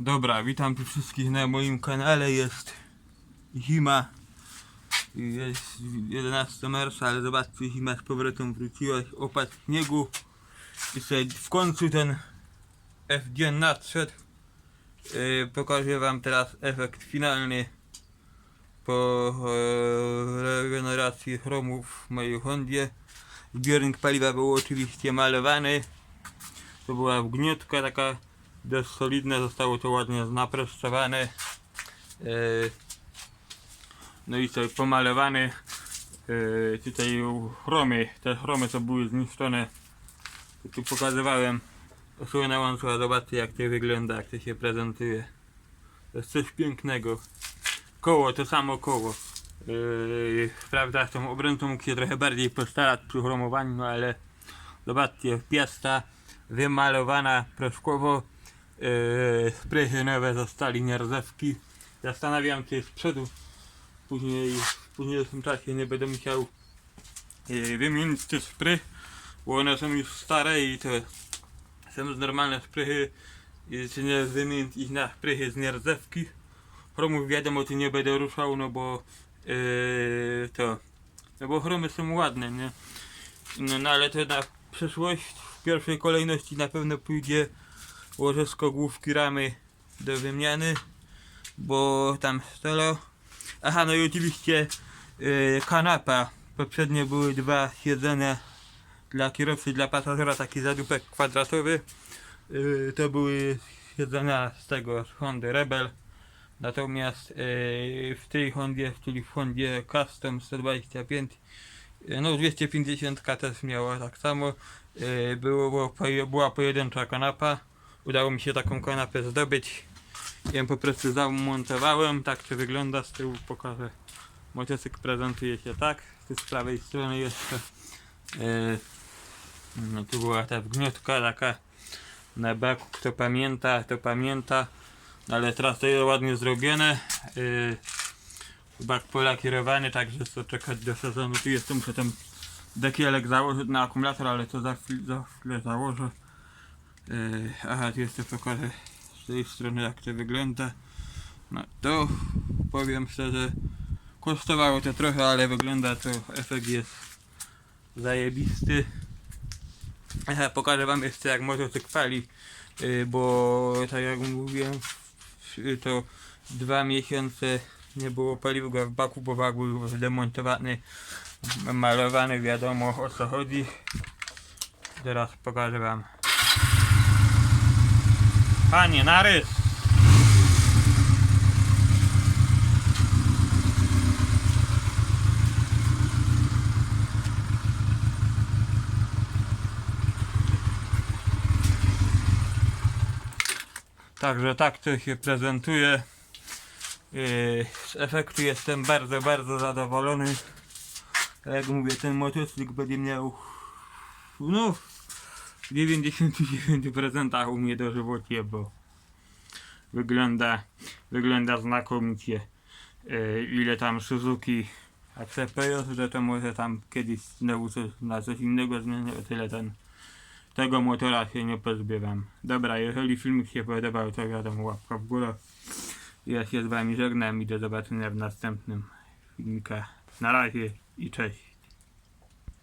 Dobra, witam tu wszystkich na moim kanale. Jest zima. Jest 11 marca, ale zobaczcie, zima z powrotem wróciła. Opad śniegu. I w końcu ten FD nadszedł. Yy, pokażę wam teraz efekt finalny po e, regeneracji chromów w mojej Hondzie. Zbiornik paliwa był oczywiście malowany. To była wgniótka taka dość solidna, zostało to ładnie naprostowane. E, no i tutaj pomalowane. E, tutaj chromy, te chromy co były zniszczone. Tu pokazywałem. Osłona łączła, zobaczcie jak to wygląda, jak to się prezentuje. To jest coś pięknego. Koło, to samo koło. Yy, prawda, z tą obręczą mógł się trochę bardziej postarać przy chromowaniu, no ale zobaczcie, piasta wymalowana proszkowo. Yy, nowe zostali nierdzewki. Zastanawiam się z przodu. Później w późniejszym czasie nie będę musiał yy, wymienić te spry, bo one są już stare i to są normalne sprychy. I czy nie wymienić ich na sprychy z nierdzewki. Chromów wiadomo, tu nie będę ruszał, no bo yy, to, no bo chromy są ładne, nie? No, no ale to na przyszłość w pierwszej kolejności na pewno pójdzie łożysko główki ramy do wymiany, bo tam stelo. Aha, no i oczywiście yy, kanapa. Poprzednio były dwa siedzenia dla kierowcy, dla pasażera, taki zadupek kwadratowy. Yy, to były siedzenia z tego, z Hondy Rebel. Natomiast yy, w tej Hondzie, czyli w Hondzie Custom 125, yy, no 250 też miała tak samo. Yy, było, było, była pojedyncza kanapa. Udało mi się taką kanapę zdobyć. Ja ją po prostu zamontowałem. Tak to wygląda z tyłu. Pokażę. Motocykl prezentuje się tak. Z prawej strony jeszcze. Yy, no tu była ta wgniotka taka na baku. Kto pamięta, to pamięta. No ale teraz to jest ładnie zrobione. Yy, bak polakierowany, także co czekać do sezonu. Tu jest, muszę ten dekielek założyć na akumulator, ale to za, chwil, za chwilę założę. Yy, aha, tu jeszcze pokażę z tej strony jak to wygląda. No to powiem szczerze, kosztowało to trochę, ale wygląda to, efekt jest zajebisty. Aha, pokażę wam jeszcze jak motocykl pali, yy, bo tak jak mówiłem, to dwa miesiące nie było paliwa w baku, bo bak był zdemontowany, malowany, wiadomo o co chodzi. Teraz pokażę wam. Panie, narys! Także tak to się prezentuje. Yy, Z efektu jestem bardzo, bardzo zadowolony. Jak mówię, ten motocykl będzie miał no w 99% u mnie dożywocie, bo wygląda, wygląda znakomicie. Yy, ile tam Suzuki ACPJ, że to może tam kiedyś znowu coś, na coś innego zmienię, o tyle ten tego motora się nie pozbywam. Dobra, jeżeli filmik się podobał, to wiadomo, łapka w górę. Ja się z wami żegnam i do zobaczenia w następnym filmikach. Na razie i cześć.